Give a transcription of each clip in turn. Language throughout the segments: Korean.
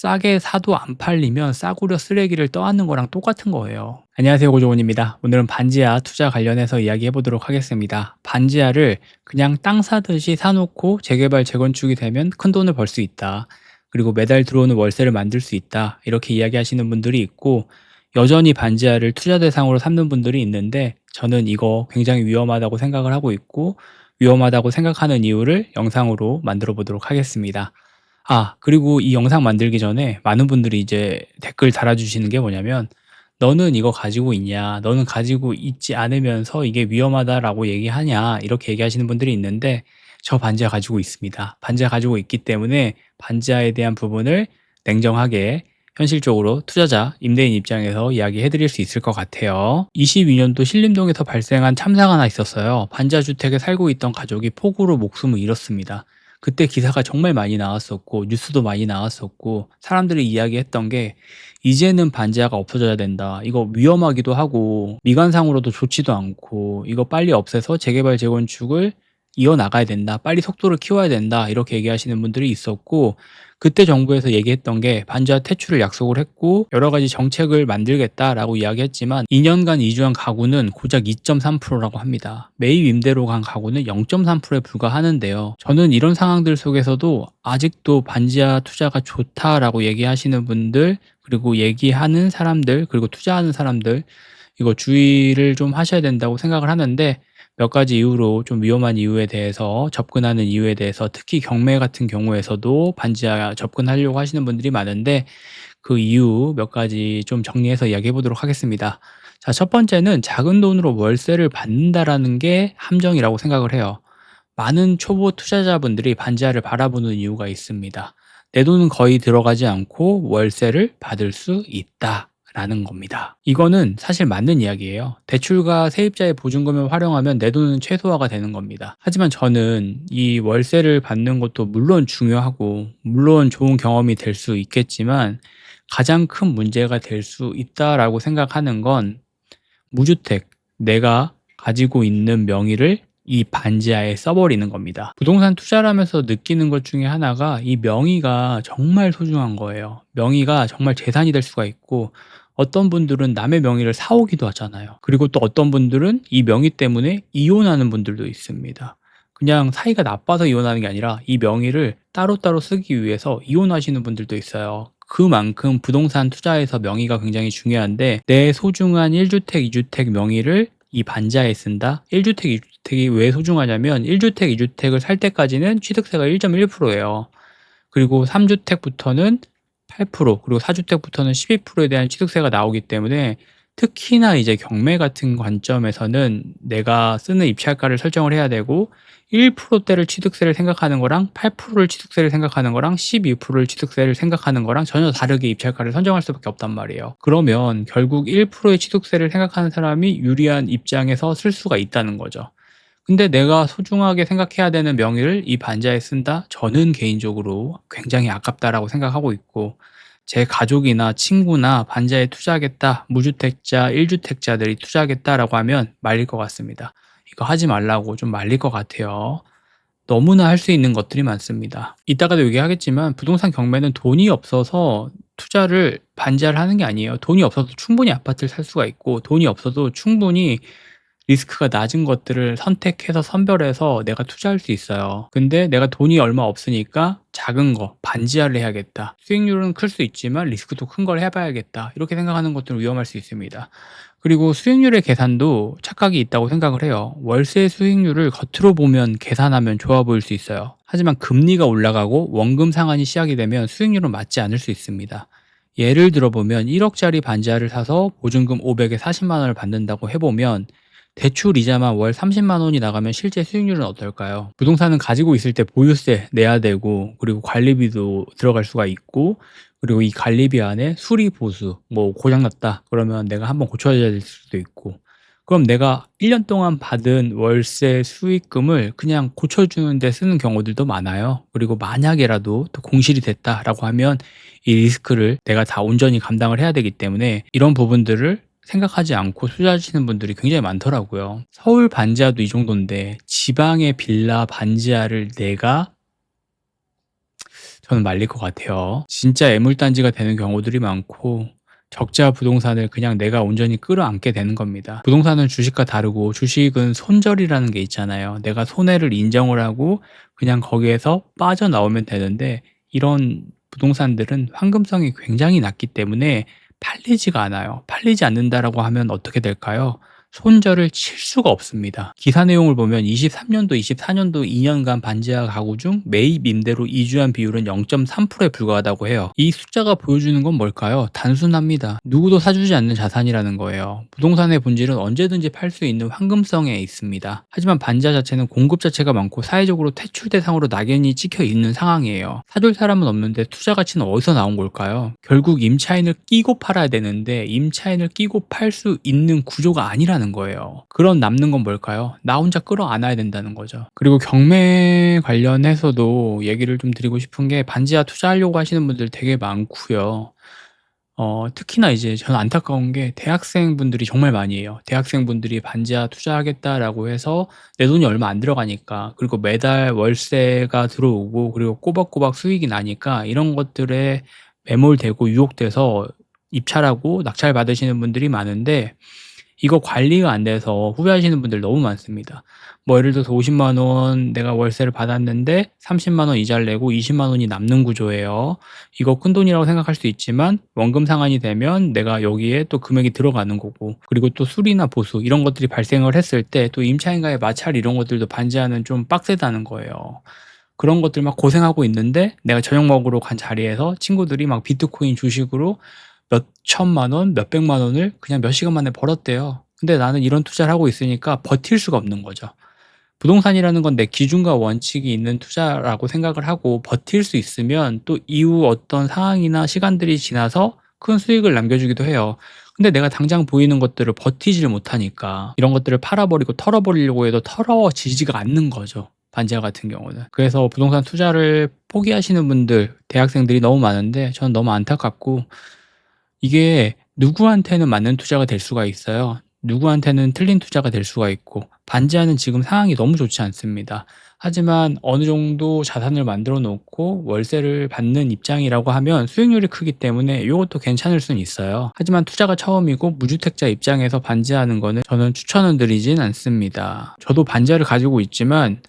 싸게 사도 안 팔리면 싸구려 쓰레기를 떠안는 거랑 똑같은 거예요. 안녕하세요 고조원입니다. 오늘은 반지하 투자 관련해서 이야기해 보도록 하겠습니다. 반지하를 그냥 땅 사듯이 사놓고 재개발 재건축이 되면 큰 돈을 벌 수 있다. 그리고 매달 들어오는 월세를 만들 수 있다. 이렇게 이야기하시는 분들이 있고 여전히 반지하를 투자 대상으로 삼는 분들이 있는데 저는 이거 굉장히 위험하다고 생각을 하고 있고 위험하다고 생각하는 이유를 영상으로 만들어 보도록 하겠습니다. 아, 그리고 이 영상 만들기 전에 많은 분들이 이제 댓글 달아주시는 게 뭐냐면 너는 이거 가지고 있냐? 너는 가지고 있지 않으면서 이게 위험하다라고 얘기하냐? 이렇게 얘기하시는 분들이 있는데 저 반지하 가지고 있습니다. 반지하 가지고 있기 때문에 반지하에 대한 부분을 냉정하게 현실적으로 투자자, 임대인 입장에서 이야기해 드릴 수 있을 것 같아요. 22년도 신림동에서 발생한 참사가 하나 있었어요. 반지하 주택에 살고 있던 가족이 폭우로 목숨을 잃었습니다. 그때 기사가 정말 많이 나왔었고 뉴스도 많이 나왔었고 사람들이 이야기했던 게 이제는 반지하가 없어져야 된다. 이거 위험하기도 하고 미관상으로도 좋지도 않고 이거 빨리 없애서 재개발 재건축을 이어나가야 된다. 빨리 속도를 키워야 된다. 이렇게 얘기하시는 분들이 있었고 그때 정부에서 얘기했던 게 반지하 퇴출을 약속을 했고 여러 가지 정책을 만들겠다라고 이야기했지만 2년간 이주한 가구는 고작 2.3%라고 합니다. 매입 임대로 간 가구는 0.3%에 불과하는데요. 저는 이런 상황들 속에서도 아직도 반지하 투자가 좋다라고 얘기하시는 분들 그리고 얘기하는 사람들 그리고 투자하는 사람들 이거 주의를 좀 하셔야 된다고 생각을 하는데 몇 가지 이유로 좀 위험한 이유에 대해서 접근하는 이유에 대해서 특히 경매 같은 경우에서도 반지하 접근하려고 하시는 분들이 많은데 그 이유 몇 가지 좀 정리해서 이야기해 보도록 하겠습니다. 자, 첫 번째는 작은 돈으로 월세를 받는다라는 게 함정이라고 생각을 해요. 많은 초보 투자자분들이 반지하를 바라보는 이유가 있습니다. 내 돈은 거의 들어가지 않고 월세를 받을 수 있다. 라는 겁니다. 이거는 사실 맞는 이야기예요. 대출과 세입자의 보증금을 활용하면 내 돈은 최소화가 되는 겁니다. 하지만 저는 이 월세를 받는 것도 물론 중요하고 물론 좋은 경험이 될 수 있겠지만 가장 큰 문제가 될 수 있다라고 생각하는 건 무주택 내가 가지고 있는 명의를 이 반지하에 써버리는 겁니다. 부동산 투자를 하면서 느끼는 것 중에 하나가 이 명의가 정말 소중한 거예요. 명의가 정말 재산이 될 수가 있고 어떤 분들은 남의 명의를 사오기도 하잖아요. 그리고 또 어떤 분들은 이 명의 때문에 이혼하는 분들도 있습니다. 그냥 사이가 나빠서 이혼하는 게 아니라 이 명의를 따로따로 쓰기 위해서 이혼하시는 분들도 있어요. 그만큼 부동산 투자에서 명의가 굉장히 중요한데 내 소중한 1주택, 2주택 명의를 이 반지하에 쓴다? 1주택, 2주택이 왜 소중하냐면 1주택, 2주택을 살 때까지는 취득세가 1.1%예요. 그리고 3주택부터는 8% 그리고 4주택부터는 12%에 대한 취득세가 나오기 때문에 특히나 이제 경매 같은 관점에서는 내가 쓰는 입찰가를 설정을 해야 되고 1%대를 취득세를 생각하는 거랑 8%를 취득세를 생각하는 거랑 12%를 취득세를 생각하는 거랑 전혀 다르게 입찰가를 선정할 수밖에 없단 말이에요. 그러면 결국 1%의 취득세를 생각하는 사람이 유리한 입장에서 쓸 수가 있다는 거죠. 근데 내가 소중하게 생각해야 되는 명의를 이 반지하에 쓴다? 저는 개인적으로 굉장히 아깝다라고 생각하고 있고 제 가족이나 친구나 반지하에 투자하겠다, 무주택자, 1주택자들이 투자하겠다라고 하면 말릴 것 같습니다. 이거 하지 말라고 좀 말릴 것 같아요. 너무나 할 수 있는 것들이 많습니다. 이따가도 얘기하겠지만 부동산 경매는 돈이 없어서 투자를 반지하를 하는 게 아니에요. 돈이 없어도 충분히 아파트를 살 수가 있고 돈이 없어도 충분히 리스크가 낮은 것들을 선택해서 선별해서 내가 투자할 수 있어요. 근데 내가 돈이 얼마 없으니까 작은 거, 반지하를 해야겠다. 수익률은 클 수 있지만 리스크도 큰 걸 해봐야겠다. 이렇게 생각하는 것들은 위험할 수 있습니다. 그리고 수익률의 계산도 착각이 있다고 생각을 해요. 월세 수익률을 겉으로 보면 계산하면 좋아 보일 수 있어요. 하지만 금리가 올라가고 원금 상한이 시작이 되면 수익률은 맞지 않을 수 있습니다. 예를 들어보면 1억짜리 반지하를 사서 보증금 500에 40만 원을 받는다고 해보면 대출 이자만 월 30만 원이 나가면 실제 수익률은 어떨까요? 부동산은 가지고 있을 때 보유세 내야 되고 그리고 관리비도 들어갈 수가 있고 그리고 이 관리비 안에 수리 보수 뭐 고장났다 그러면 내가 한번 고쳐야 될 수도 있고 그럼 내가 1년 동안 받은 월세 수익금을 그냥 고쳐주는 데 쓰는 경우들도 많아요. 그리고 만약에라도 또 공실이 됐다라고 하면 이 리스크를 내가 다 온전히 감당을 해야 되기 때문에 이런 부분들을 생각하지 않고 투자하시는 분들이 굉장히 많더라고요. 서울 반지하도 이 정도인데 지방의 빌라 반지하를 내가 저는 말릴 것 같아요. 진짜 애물단지가 되는 경우들이 많고 적자 부동산을 그냥 내가 온전히 끌어안게 되는 겁니다. 부동산은 주식과 다르고 주식은 손절이라는 게 있잖아요. 내가 손해를 인정을 하고 그냥 거기에서 빠져나오면 되는데 이런 부동산들은 황금성이 굉장히 낮기 때문에 팔리지가 않아요. 팔리지 않는다라고 하면 어떻게 될까요? 손절을 칠 수가 없습니다. 기사 내용을 보면 23년도, 24년도 2년간 반지하 가구 중 매입 임대로 이주한 비율은 0.3%에 불과하다고 해요. 이 숫자가 보여주는 건 뭘까요? 단순합니다. 누구도 사주지 않는 자산이라는 거예요. 부동산의 본질은 언제든지 팔 수 있는 황금성에 있습니다. 하지만 반지하 자체는 공급 자체가 많고 사회적으로 퇴출 대상으로 낙연이 찍혀 있는 상황이에요. 사줄 사람은 없는데 투자 가치는 어디서 나온 걸까요? 결국 임차인을 끼고 팔아야 되는데 임차인을 끼고 팔 수 있는 구조가 아니라는 거예요. 그런 남는 건 뭘까요? 나 혼자 끌어안아야 된다는 거죠. 그리고 경매 관련해서도 얘기를 좀 드리고 싶은 게 반지하 투자하려고 하시는 분들 되게 많고요. 어 특히나 이제 저는 안타까운 게 대학생분들이 정말 많이 해요. 대학생분들이 반지하 투자하겠다라고 해서 내 돈이 얼마 안 들어가니까 그리고 매달 월세가 들어오고 그리고 꼬박꼬박 수익이 나니까 이런 것들에 매몰되고 유혹돼서 입찰하고 낙찰 받으시는 분들이 많은데 이거 관리가 안 돼서 후회하시는 분들 너무 많습니다. 뭐 예를 들어서 50만 원 내가 월세를 받았는데 30만 원 이자를 내고 20만 원이 남는 구조예요. 이거 큰 돈이라고 생각할 수 있지만 원금 상환이 되면 내가 여기에 또 금액이 들어가는 거고 그리고 또 수리나 보수 이런 것들이 발생을 했을 때 또 임차인과의 마찰 이런 것들도 반지하는 좀 빡세다는 거예요. 그런 것들 막 고생하고 있는데 내가 저녁 먹으러 간 자리에서 친구들이 막 비트코인 주식으로 몇 천만 원, 몇 백만 원을 그냥 몇 시간 만에 벌었대요. 근데 나는 이런 투자를 하고 있으니까 버틸 수가 없는 거죠. 부동산이라는 건 내 기준과 원칙이 있는 투자라고 생각을 하고 버틸 수 있으면 또 이후 어떤 상황이나 시간들이 지나서 큰 수익을 남겨주기도 해요. 근데 내가 당장 보이는 것들을 버티지를 못하니까 이런 것들을 팔아버리고 털어버리려고 해도 털어지지가 않는 거죠. 반지하 같은 경우는. 그래서 부동산 투자를 포기하시는 분들, 대학생들이 너무 많은데 저는 너무 안타깝고 이게 누구한테는 맞는 투자가 될 수가 있어요. 누구한테는 틀린 투자가 될 수가 있고 반지하는 지금 상황이 너무 좋지 않습니다. 하지만 어느 정도 자산을 만들어 놓고 월세를 받는 입장이라고 하면 수익률이 크기 때문에 이것도 괜찮을 수는 있어요. 하지만 투자가 처음이고 무주택자 입장에서 반지하는 거는 저는 추천을 드리진 않습니다. 저도 반지하를 가지고 있지만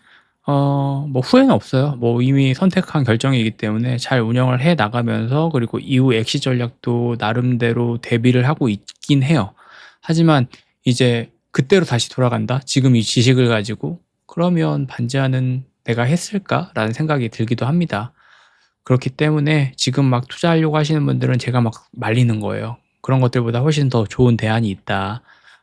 어, 뭐 후회는 없어요. 뭐 이미 선택한 결정이기 때문에 잘 운영을 해 나가면서 그리고 이후 엑시 전략도 나름대로 대비를 하고 있긴 해요. 하지만 이제 그때로 다시 돌아간다. 지금 이 지식을 가지고 그러면 반지하는 내가 했을까라는 생각이 들기도 합니다. 그렇기 때문에 지금 막 투자하려고 하시는 분들은 제가 막 말리는 거예요. 그런 것들보다 훨씬 더 좋은 대안이 있다.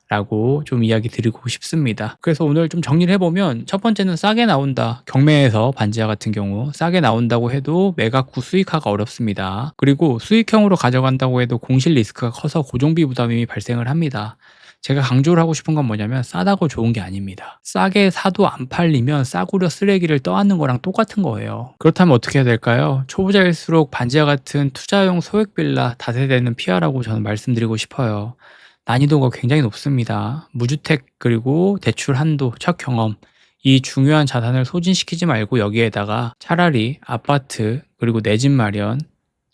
라고 좀 이야기 드리고 싶습니다. 그래서 오늘 좀 정리를 해보면 첫 번째는 싸게 나온다. 경매에서 반지하 같은 경우 싸게 나온다고 해도 매각 후 수익화가 어렵습니다. 그리고 수익형으로 가져간다고 해도 공실 리스크가 커서 고정비 부담이 발생을 합니다. 제가 강조를 하고 싶은 건 뭐냐면 싸다고 좋은 게 아닙니다. 싸게 사도 안 팔리면 싸구려 쓰레기를 떠안는 거랑 똑같은 거예요. 그렇다면 어떻게 해야 될까요? 초보자일수록 반지하 같은 투자용 소액 빌라 다세대는 피하라고 저는 말씀드리고 싶어요. 난이도가 굉장히 높습니다. 무주택 그리고 대출 한도, 첫 경험 이 중요한 자산을 소진시키지 말고 여기에다가 차라리 아파트 그리고 내 집 마련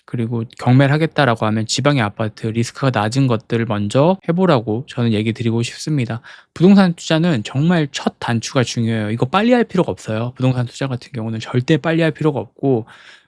그리고 경매를 하겠다라고 하면 지방의 아파트 리스크가 낮은 것들을 먼저 해보라고 저는 얘기 드리고 싶습니다. 부동산 투자는 정말 첫 단추가 중요해요. 이거 빨리 할 필요가 없어요. 부동산 투자 같은 경우는 절대 빨리 할 필요가 없고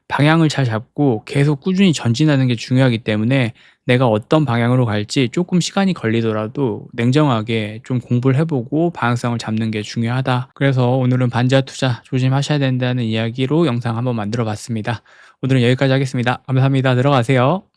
방향을 잘 잡고 계속 꾸준히 전진하는 게 중요하기 때문에 내가 어떤 방향으로 갈지 조금 시간이 걸리더라도 냉정하게 좀 공부를 해보고 방향성을 잡는 게 중요하다. 그래서 오늘은 반지하 투자 조심하셔야 된다는 이야기로 영상 한번 만들어 봤습니다. 오늘은 여기까지 하겠습니다. 감사합니다. 들어가세요.